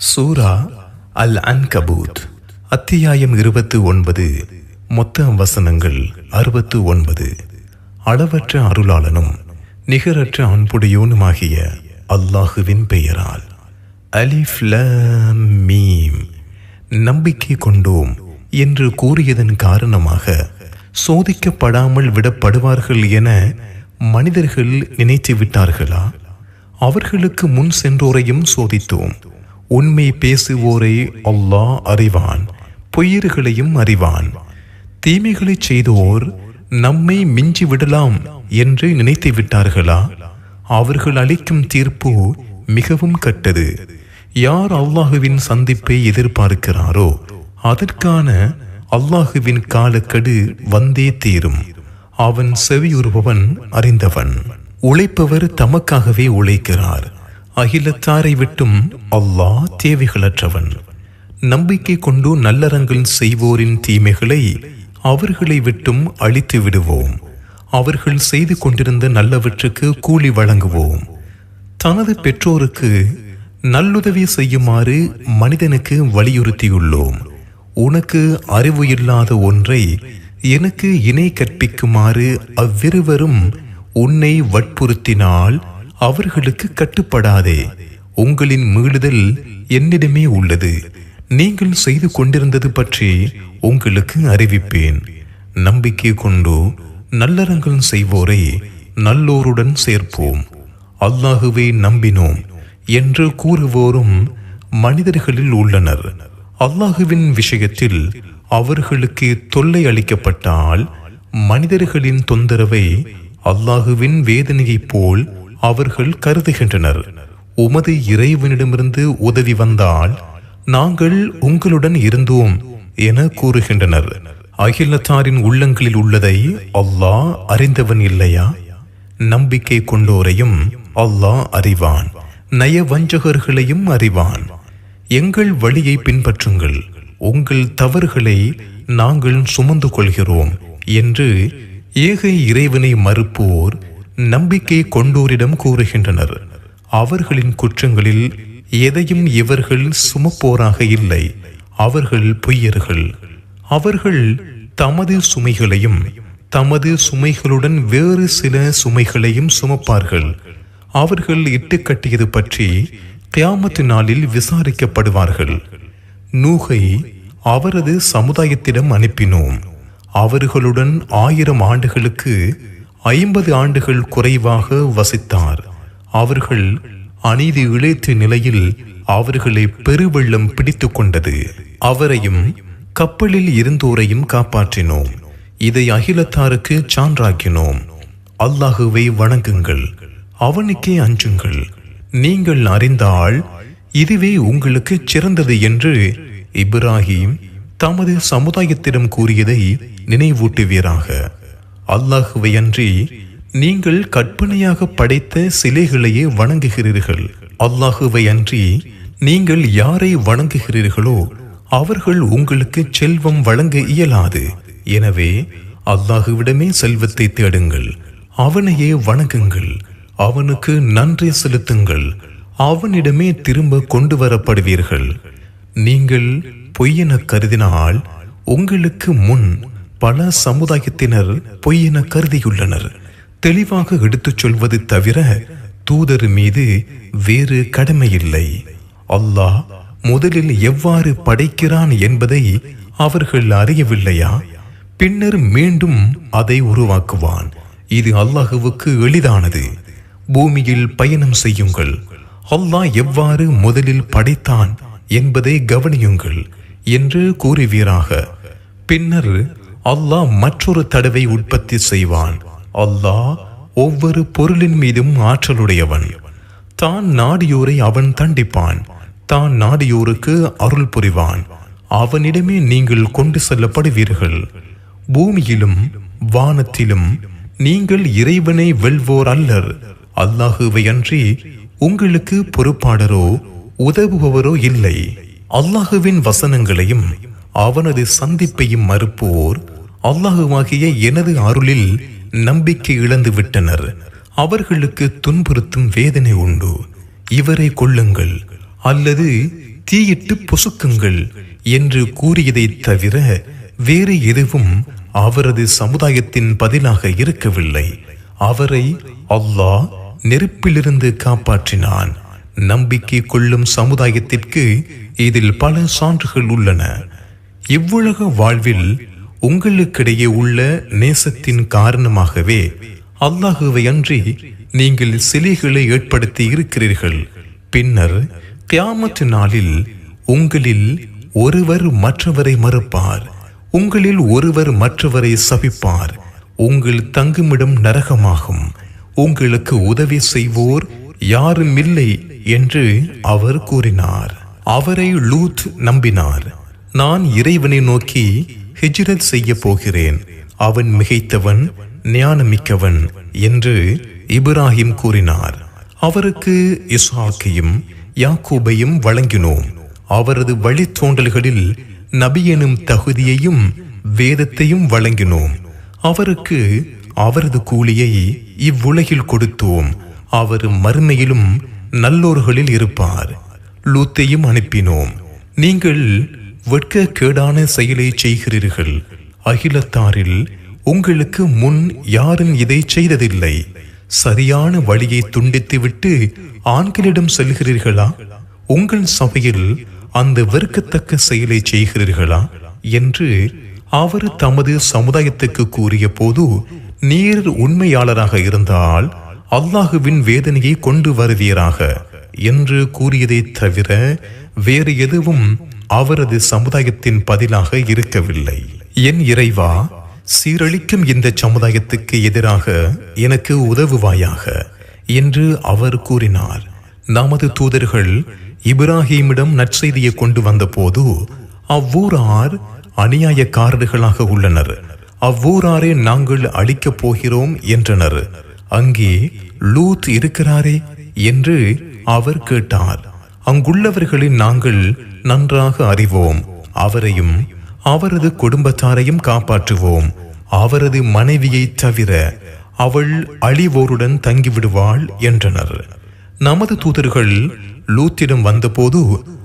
சூரா அல் அன்கபூத் அத்தியாயம் இருபத்து ஒன்பது மொத்த வசனங்கள் அறுபத்து ஒன்பது. அளவற்ற அருளாளனும் நிகரற்ற அன்புடையோனுமாகிய அல்லாஹுவின் பெயரால். அலிஃப் மீம். நம்பிக்கை கொண்டோம் என்று கூறியதன் காரணமாக சோதிக்கப்படாமல் விடப்படுவார்கள் என மனிதர்கள் நினைத்து விட்டார்களா அவர்களுக்கு முன் சென்றோரையும் சோதித்தோம். உண்மை பேசுவோரை அல்லாஹ் அறிவான் பொய்யர்களையும் அறிவான். தீமைகளை செய்தோர் நம்மை மிஞ்சி விடலாம் என்று நினைத்து விட்டார்களா? அவர்கள் அளிக்கும் தீர்ப்பு மிகவும் கட்டது. யார் அல்லாஹுவின் சந்திப்பை எதிர்பார்க்கிறாரோ அதற்கான அல்லாஹுவின் காலக்கடு வந்தே தீரும். அவன் செவியுறுபவன் அறிந்தவன். உழைப்பவர் தமக்காகவே உழைக்கிறார். அகிலத்தாரை விட்டும் அல்லாஹ் தேவைகளற்றவன். நம்பிக்கை கொண்டு நல்லறங்கள் செய்வோரின் தீமைகளை அவர்களை விட்டும் அழித்து விடுவோம். அவர்கள் செய்து கொண்டிருந்த நல்லவற்றுக்கு கூலி வழங்குவோம். தனது பெற்றோருக்கு நல்லுதவி செய்யுமாறு மனிதனுக்கு வலியுறுத்தியுள்ளோம். உனக்கு அறிவு இல்லாத ஒன்றை எனக்கு இணை கற்பிக்குமாறு அவ்விருவரும் உன்னை வற்புறுத்தினால் அவர்களுக்கு கட்டுப்படாதே. உங்களின் மீளுதல் என்னிடமே உள்ளது. நீங்கள் செய்து கொண்டிருந்தது பற்றி உங்களுக்கு அறிவிப்பேன். நம்பிக்கை கொண்டு நல்லறங்கள் செய்வோரை நல்லோருடன் சேர்ப்போம். அல்லாஹுவை நம்பினோம் என்று கூறுவோரும் மனிதர்களில் உள்ளனர். அல்லாஹுவின் விஷயத்தில் அவர்களுக்கு தொல்லை அளிக்கப்பட்டால் மனிதர்களின் தொந்தரவை அல்லாஹுவின் வேதனையைப் போல் அவர்கள் கருதுகின்றனர். உமது இறைவனிடமிருந்து உதவி வந்தால் நாங்கள் உங்களுடன் இருந்தோம் என கூறுகின்றனர். அகிலத்தாரின் உள்ளங்களில் உள்ளதை அல்லாஹ் அறிந்தவன் இல்லையா? நம்பிக்கை கொண்டோரையும் அல்லாஹ் அறிவான். நயவஞ்சகர்களையும் அறிவான். எங்கள் வழியை பின்பற்றுங்கள். உங்கள் தவறுகளை நாங்கள் சுமந்து கொள்கிறோம் என்று ஏக இறைவனை மறுப்போர் நம்பிக்கை கொண்டோரிடம் கூறுகின்றனர். அவர்களின் குற்றங்களில் எதையும் இவர்கள் சுமப்போராக இல்லை. அவர்கள் பொய்யர்கள். அவர்கள் தமது சுமைகளையும் தமது சுமைகளுடன் வேறு சில சுமைகளையும் சுமப்பார்கள். அவர்கள் இட்டுக்கட்டியது பற்றி கியாமத்து நாளில் விசாரிக்கப்படுவார்கள். நூகை அவரது சமுதாயத்திடம் அனுப்பினோம். அவர்களுடன் ஆயிரம் ஆண்டுகளுக்கு ஐம்பது ஆண்டுகள் குறைவாக வசித்தார். அவர்கள் அநீதி இழைத்த நிலையில் அவர்களை பெருவெள்ளம் பிடித்து கொண்டது. அவரையும் கப்பலில் இருந்தோரையும் காப்பாற்றினோம். இதை அகிலத்தாருக்கு சான்றாக்கினோம். அல்லாஹுவை வணங்குங்கள். அவனுக்கே அஞ்சுங்கள். நீங்கள் அறிந்தால் இதுவே உங்களுக்கு சிறந்தது என்று இப்ராஹிம் தமது சமுதாயத்திடம் கூறியதை நினைவூட்டுவீராக. அல்லாஹுவை அன்றி நீங்கள் கற்பனையாக படைத்த சிலைகளையே வணங்குகிறீர்கள். அல்லாஹுவை அன்றி நீங்கள் யாரை வணங்குகிறீர்களோ அவர்கள் உங்களுக்கு செல்வம் வழங்க இயலாது. எனவே அல்லாஹுவிடமே செல்வத்தை தேடுங்கள். அவனையே வணங்குங்கள். அவனுக்கு நன்றி செலுத்துங்கள். அவனிடமே திரும்ப கொண்டு வரப்படுவீர்கள். நீங்கள் பொய்யென கருதினால் உங்களுக்கு முன் பல சமுதாயத்தினர் பொய்யென கருதியுள்ளனர். தெளிவாக எடுத்துச் சொல்வது தவிர தூதர் மீது வேறு கடமையில்லை. அல்லாஹ் முதலில் எவ்வாறு படைக்கிறான் என்பதை அவர்கள் அறியவில்லையா? பின்னர் மீண்டும் அதை உருவாக்குவான். இது அல்லாஹுவுக்கு எளிதானது. பூமியில் பயணம் செய்யுங்கள். அல்லாஹ் எவ்வாறு முதலில் படைத்தான் என்பதை கவனியுங்கள் என்று கூறுவீராக. பின்னர் அல்லாஹ் மற்றொரு தடவை உற்பத்தி செய்வான். அல்லாஹ் ஒவ்வொரு பொருளின் மீதும் ஆற்றலுடையவன். தான் நாடியோரை அவன் தண்டிப்பான். தான் நாடியோருக்கு அருள் புரிவான். அவனிடமே நீங்கள் கொண்டு செல்லப்படுவீர்கள். பூமியிலும் வானத்திலும் நீங்கள் இறைவனை வெல்வோர் அல்லர். அல்லாஹுவை அன்றி உங்களுக்கு பொறுப்பாளரோ உதவுபவரோ இல்லை. அல்லாஹுவின் வசனங்களையும் அவனது சந்திப்பையும் மறுப்போர் அல்லாஹுவாகிய எனது அருளில் நம்பிக்கை இழந்து விட்டனர். அவர்களுக்கு துன்புறுத்தும் வேதனை உண்டு. இவரை கொள்ளுங்கள் அல்லது தீயிட்டு பொசுக்குங்கள் என்று கூறியதைத் தவிர வேறு எதுவும் அவரது சமுதாயத்தின் பதிலாக இருக்கவில்லை. அவரை அல்லாஹ் நெருப்பிலிருந்து காப்பாற்றினான். நம்பிக்கை கொள்ளும் சமுதாயத்திற்கு இதில் பல சான்றுகள் உள்ளன. இவ்வுலக வாழ்வில் உங்களுக்கிடையே உள்ள நேசத்தின் காரணமாகவே அல்லாஹுவை அன்றி நீங்கள் சிலைகளை ஏற்படுத்தி இருக்கிறீர்கள். பின்னர் கியாமத் நாளில் உங்களில் ஒருவர் மற்றவரை மறுப்பார். உங்களில் ஒருவர் மற்றவரை சபிப்பார். உங்கள் தங்குமிடம் நரகமாகும். உங்களுக்கு உதவி செய்வோர் யாரும் இல்லை என்று அவர் கூறினார். அவரை லூத் நம்பினார். நான் இறைவனை நோக்கி ஹிஜ்ரத் செய்ய போகிறேன் அவன் மிகைத்தவன் ஞானமிக்கவன் என்று இப்ராஹிம் கூறினார். அவருக்கு இஸ்ஹாக்கையும் யாக்கூபையும் வழங்கினோம். அவரது வழித்தோண்டல்களில் நபியனும் தகுதியையும் வேதத்தையும் வழங்கினோம். அவருக்கு அவரது கூலியை இவ்வுலகில் கொடுத்தோம். அவர் மறுமையிலும் நல்லோர்களில் இருப்பார். லூத்தையும் அனுப்பினோம். நீங்கள் வெட்க கேடான செயலை செய்கிறீர்கள். அகிலத்தாரில் உங்களுக்கு முன் யாரும் இதை செய்ததில்லை. சரியான வழியை துண்டித்துவிட்டு ஆண்களிடம் செல்கிறீர்களா? உங்கள் சபையில் அந்த வெறுக்கத்தக்க செயலை செய்கிறீர்களா? என்று அவர் தமது சமுதாயத்துக்கு கூறிய போது நீர் உண்மையாளராக இருந்தால் அல்லாஹுவின் வேதனையை கொண்டு வருவீராக. என்று கூறியதை தவிர வேறு எதுவும் அவரது சமுதாயத்தின் பதிலாக இருக்கவில்லை. என் இறைவா சீரழிக்கும் இந்த சமுதாயத்துக்கு எதிராக எனக்கு உதவுவாயாக என்று அவர் கூறினார். நமது தூதர்கள் இப்ராஹீமிடம் நற்செய்தியை கொண்டு வந்தபோது அவ்வூரார் அநியாயக்காரர்களாக உள்ளனர். அவ்வூராரே நாங்கள் அழிக்கப் போகிறோம் என்றனர். அங்கே லூத் இருக்கிறாரே என்று அவர் கேட்டார். அங்குள்ளவர்களை நாங்கள் நன்றாக அறிவோம். அவரையும் அவரது குடும்பத்தாரையும் காப்பாற்றுவோம். அவரது மனைவியை தவிர அவள் அழிவோருடன் தங்கிவிடுவாள் என்றனர். நமது தூதர்கள் லூத்திடம் வந்தபோது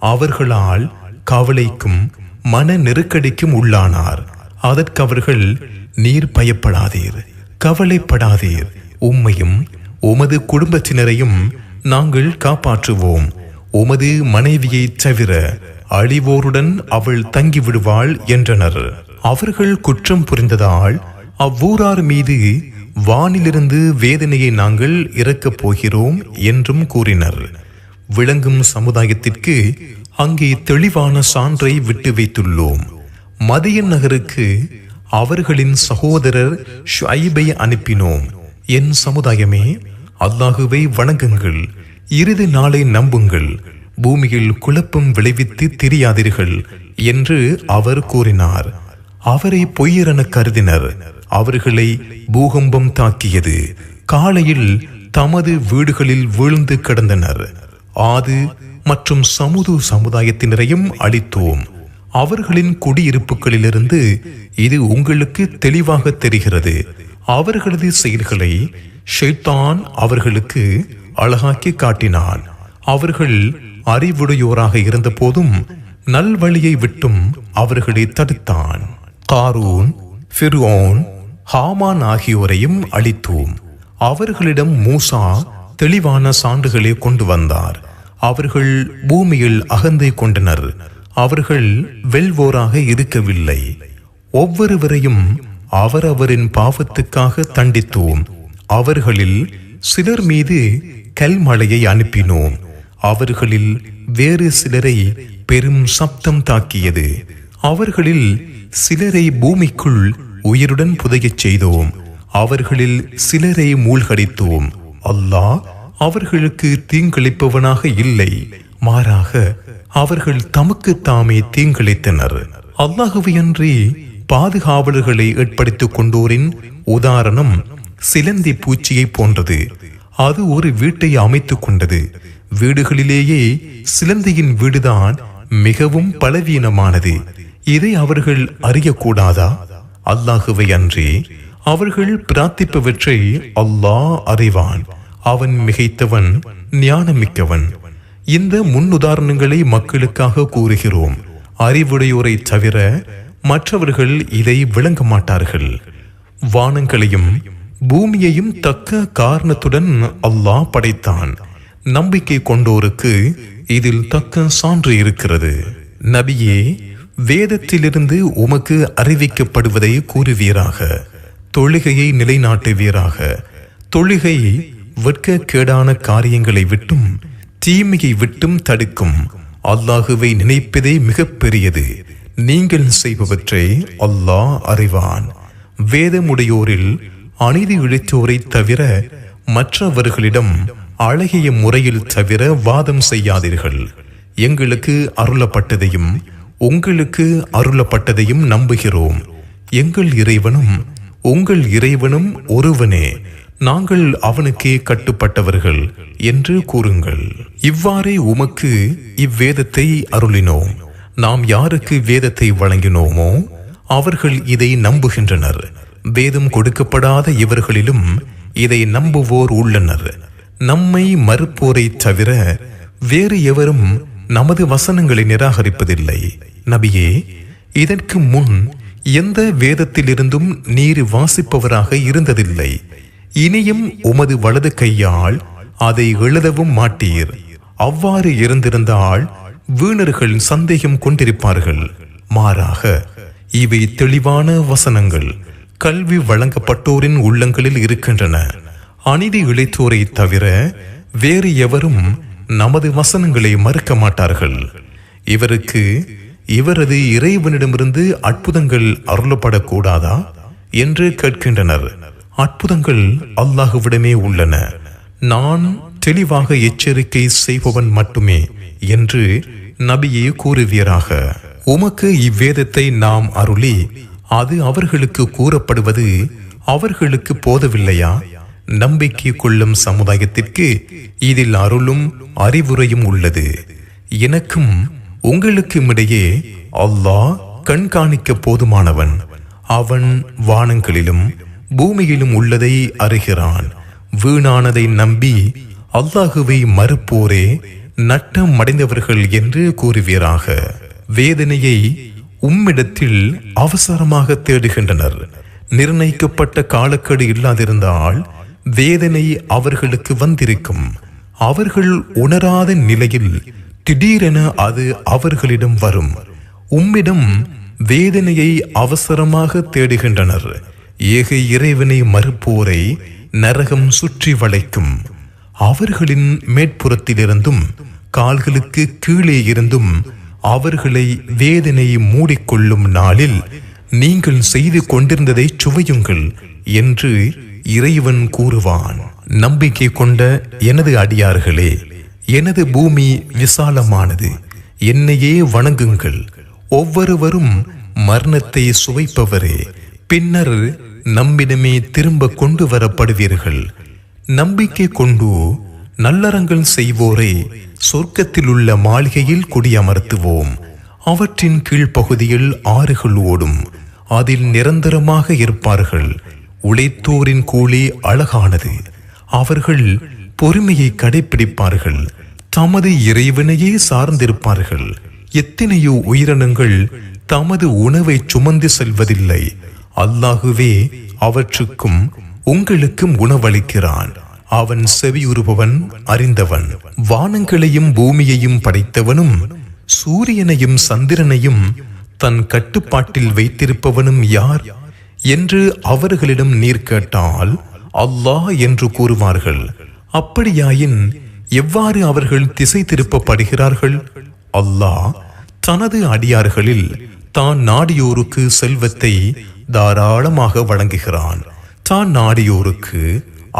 அவர்களால் கவலைக்கும் மன நெருக்கடிக்கும் உள்ளானார். அதற்கு அவர்கள் நீர் பயப்படாதீர் கவலைப்படாதீர். உம்மையும் உமது குடும்பத்தினரையும் நாங்கள் காப்பாற்றுவோம். உமது மனைவியை தவிர அழிவோருடன் அவள் தங்கிவிடுவாள் என்றனர். அவர்கள் குற்றம் புரிந்ததால் அவ்வூரார் மீது வானிலிருந்து வேதனையை நாங்கள் இறக்கப் போகிறோம் என்றும் கூறினர். விளங்கும் சமுதாயத்திற்கு அங்கே தெளிவான சான்றை விட்டு வைத்துள்ளோம். மதியன் நகருக்கு அவர்களின் சகோதரர் ஷுஐபை அனுப்பினோம். என் சமுதாயமே அல்லாஹுவை வணங்குங்கள். இறுதி நாளை நம்புங்கள். பூமியில் குழப்பம் விளைவித்து தெரியாதீர்கள் என்று அவர் கூறினார். அவரை பொய்யரென கருதினர். அவர்களை பூகம்பம் தாக்கியது. காலையில் தமது வீடுகளில் வீழ்ந்து கிடந்தனர். ஆது மற்றும் சமுது சமுதாயத்தினரையும் அளித்தோம் அவர்களின் குடியிருப்புகளிலிருந்து இது உங்களுக்கு தெளிவாக தெரிகிறது. அவர்களது செயல்களை ஷெய்தான் அவர்களுக்கு அழகாக்கி காட்டினான். அவர்கள் அறிவுடையோராக இருந்தபோதும் நல்வழியை விட்டும் அவர்களை தடுத்தான். காரூன் ஃபிர்ஓன் ஹாமான் ஆகியோரையும் அளித்தோம் அவர்களிடம் மூசா தெளிவான சான்றுகளை கொண்டு வந்தார். அவர்கள் பூமியில் அகந்தை கொண்டனர். அவர்கள் வெல்வோராக இருக்கவில்லை. ஒவ்வொருவரையும் அவரவரின் பாவத்துக்காக தண்டித்தோம். அவர்களில் சிலர் மீது கல்மழையை அனுப்பினோம். அவர்களில் வேறு சிலரை பெரும் சப்தம் தாக்கியது. அவர்களில் சிலரை பூமிக்குள் உயிருடன் புதையச் செய்தோம். அவர்களில் சிலரை மூழ்கடித்தோம். அல்லாஹ் அவர்களுக்கு தீங்கிழைப்பவனாக இல்லை. மாறாக அவர்கள் தமக்கு தாமே தீங்கிழைத்தனர். அல்லாஹுவையன்றி பாதுகாவலர்களை ஏற்படுத்திக் கொண்டோரின் உதாரணம் சிலந்தி பூச்சியை போன்றது. அது ஒரு வீட்டை அமைத்துக் கொண்டது. வீடுகளிலேயே சிலந்தியின் வீடுதான் மிகவும் பலவீனமானது. இதை அவர்கள் அறியக்கூடாதா? அல்லாஹுவை அன்றி அவர்கள் பிரார்த்திப்பவற்றை அல்லாஹ் அறிவான். அவன் மிகைத்தவன் ஞானமிக்கவன். இந்த முன்னுதாரணங்களை மக்களுக்காக கூறுகிறோம். அறிவுடையோரை தவிர மற்றவர்கள் இதை விளங்க மாட்டார்கள். வானங்களையும் பூமியையும் தக்க காரணத்துடன் அல்லாஹ் படைத்தான். நம்பிக்கை கொண்டோருக்கு இதில் தக்க சான்று இருக்கிறது. நபியே வேதத்திலிருந்து உமக்கு அறிவிக்கப்படுவதை கூறுவீராக. தொழுகையை நிலைநாட்டுவீராக. தொழுகை வெட்கக்கேடான காரியங்களை விட்டும் தீமையை விட்டும் தடுக்கும். அல்லாஹுவை நினைப்பதே மிகப்பெரியது. நீங்கள் செய்பவற்றை அல்லாஹ் அறிவான். வேதமுடையோரில் அநீதி இழைத்தோரை தவிர மற்றவர்களிடம் அழகிய முறையில் தவிர வாதம் செய்யாதீர்கள். எங்களுக்கு அருளப்பட்டதையும் உங்களுக்கு அருளப்பட்டதையும் நம்புகிறோம். எங்கள் இறைவனும் உங்கள் இறைவனும் ஒருவனே. நாங்கள் அவனுக்கே கட்டுப்பட்டவர்கள் என்று கூறுங்கள். இவ்வாறே உமக்கு இவ்வேதத்தை அருளினோம். நாம் யாருக்கு வேதத்தை வழங்கினோமோ அவர்கள் இதை நம்புகின்றனர். வேதம் கொடுக்கப்படாத இவர்களிலும் இதை நம்புவோர் உள்ளனர். நம்மை மறுப்போரை தவிர வேறு எவரும் நமது வசனங்களை நிராகரிப்பதில்லை. நபியே இதற்கு முன் எந்த வேதத்திலிருந்தும் நீர் வாசிப்பவராக இருந்ததில்லை. இனியும் உமது வலது கையால் அதை எழுதவும் மாட்டீர். அவ்வாறு இருந்திருந்தால் வீணர்கள் சந்தேகம் கொண்டிருப்பார்கள். மாறாக இவை தெளிவான வசனங்கள். கல்வி வழங்கப்பட்டோரின் உள்ளங்களில் இருக்கின்றன. அநீதி இழைத்தோரை தவிர வேறு எவரும் நமது வசனங்களை மறுக்க மாட்டார்கள். இவருக்கு இவரது இறைவனிடமிருந்து அற்புதங்கள் அருளப்படக்கூடாதா என்று கேட்கின்றனர். அற்புதங்கள் அல்லாஹுவிடமே உள்ளன. நான் தெளிவாக எச்சரிக்கை செய்பவன் மட்டுமே என்று நபியே கூறுவீராக. உமக்கு இவ்வேதத்தை நாம் அருளி அது அவர்களுக்கு கூறப்படுவது அவர்களுக்கு போதவில்லையா? நம்பிக்கை கொள்ளும் சமுதாயத்திற்கு இதில் அருளும் அறிவுரையும் உள்ளது. எனக்கும் உங்களுக்கும் இடையே அல்லாஹ் கண்காணிக்க போதுமானவன். அவன் வானங்களிலும் பூமியிலும் உள்ளதை அறிகிறான். வீணானதை நம்பி அல்லாஹுவை மறுப்போரே நட்டம் அடைந்தவர்கள் என்று கூறுவீராக. வேதனையை உம்மிடத்தில் அவசரமாக தேடுகின்றனர். நிர்ணயிக்கப்பட்ட காலக்கெடு இல்லாதிருந்தால் வேதனை அவர்களுக்கு வந்திருக்கும். அவர்கள் உணராத நிலையில் திடீரென அது அவர்களிடம் வரும். உம்மிடம் வேதனையை அவசரமாக தேடுகின்றனர். ஏக இறைவனை மறுப்போரை நரகம் சுற்றி வளைக்கும். அவர்களின் மேற்புறத்திலிருந்தும் கால்களுக்கு கீழே இருந்தும் அவர்களை வேதனை மூடிக்கொள்ளும் நாளில் நீங்கள் செய்து கொண்டிருந்ததை சுவையுங்கள் என்று இறைவன் கூறுவான். நம்பிக்கை கொண்ட எனது அடியார்களே எனது பூமி விசாலமானது. என்னையே வணங்குங்கள். ஒவ்வொருவரும் மரணத்தை சுவைப்பவரே. பின்னர் நம்மிடமே திரும்ப கொண்டு வரப்படுவீர்கள். நம்பிக்கை கொண்டு நல்லறங்கள் செய்வோரே. சொர்க்கத்தில் உள்ள மாளிகையில் குடியமர்த்துவோம். அவற்றின் கீழ்ப்பகுதியில் ஆறுகள் ஓடும். அதில் நிரந்தரமாக இருப்பார்கள். உழைத்தோரின் கூலி அழகானது. அவர்கள் பொறுமையை கடைபிடிப்பார்கள் தமது இறைவனையே சார்ந்திருப்பார்கள். எத்தனையோ உயிரினங்கள் தமது உணவை சுமந்து செல்வதில்லை. அல்லாகுவே அவற்றுக்கும் உங்களுக்கும் உணவளிக்கிறான். அவன் செவியுறுபவன் அறிந்தவன். வானங்களையும் பூமியையும் படைத்தவனும் சூரியனையும் சந்திரனையும் தன் கட்டுப்பாட்டில் வைத்திருப்பவனும் யார் என்று அவர்களிடம் நீர் கேட்டால் அல்லாஹ் என்று கூறுவார்கள். அப்படியாயின் எவ்வாறு அவர்கள் திசை திருப்பப்படுகிறார்கள்? அல்லாஹ் தனது அடியார்களில் தான் நாடியோருக்கு செல்வத்தை தாராளமாக வழங்குகிறான். தான் நாடியோருக்கு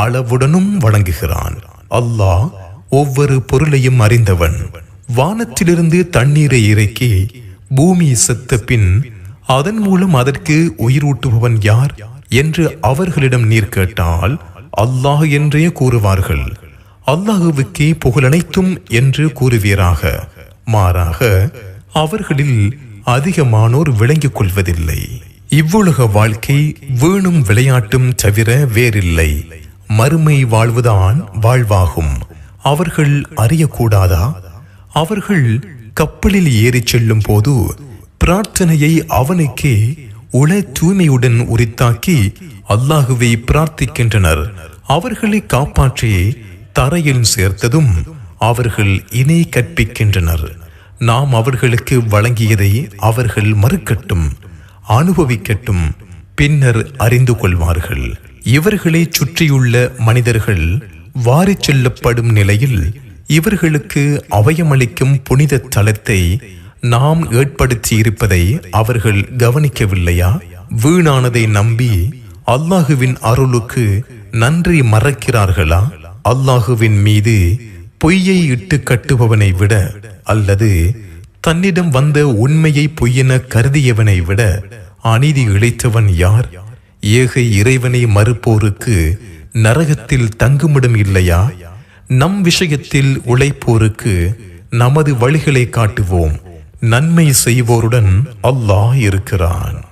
அளவுடனும் வழங்குகிறான் அல்லாஹ் ஒவ்வொரு பொருளையும் அறிந்தவன். வானத்திலிருந்து தண்ணீரை இறக்கி பூமி செத்த பின் அதன் மூலம் அதற்கு உயிரூட்டுபவன் யார் என்று அவர்களிடம் நீர் கேட்டால் அல்லாஹ் என்றே கூறுவார்கள். அல்லாஹுவுக்கே புகழனைத்தும் என்று கூறுவீராக. மாறாக அவர்களில் அதிகமானோர் விளங்கிக் கொள்வதில்லை. இவ்வுலக வாழ்க்கை வீணும் விளையாட்டும் தவிர வேறில்லை. மறுமை வாழ்வுதான் வாழ்வாகும். அவர்கள் அறியக்கூடாதா? அவர்கள் கப்பலில் ஏறிச் செல்லும் போது பிரார்த்தனையை அவனுக்கே உள தூய்மையுடன் உரித்தாக்கி அல்லாஹுவை பிரார்த்திக்கின்றனர். அவர்களை காப்பாற்றி தரையில் சேர்த்ததும் அவர்கள் இணை கற்பிக்கின்றனர். நாம் அவர்களுக்கு வழங்கியதை அவர்கள் மறுக்கட்டும் அனுபவிக்கட்டும் பின்னர் அறிந்து கொள்வார்கள். இவர்களை சுற்றியுள்ள மனிதர்கள் வாரிச் செல்லப்படும் நிலையில் இவர்களுக்கு அவயமளிக்கும் புனித தலத்தை நாம் ஏற்படுத்தி இருப்பதை அவர்கள் கவனிக்கவில்லையா? வீணானதை நம்பி அல்லாஹுவின் அருளுக்கு நன்றி மறக்கிறார்களா? அல்லாஹுவின் மீது பொய்யை இட்டு கட்டுபவனை விட அல்லது தன்னிடம் வந்த உண்மையை பொய்யென கருதியவனை விட அநீதி இழைத்தவன் யார்? ஏக இறைவனை மறுப்போருக்கு நரகத்தில் தங்குமிடம் இல்லையா? நம் விஷயத்தில் உழைப்போருக்கு நமது வழிகளை காட்டுவோம். நன்மை செய்வோருடன் அல்லாஹ் இருக்கிறான்.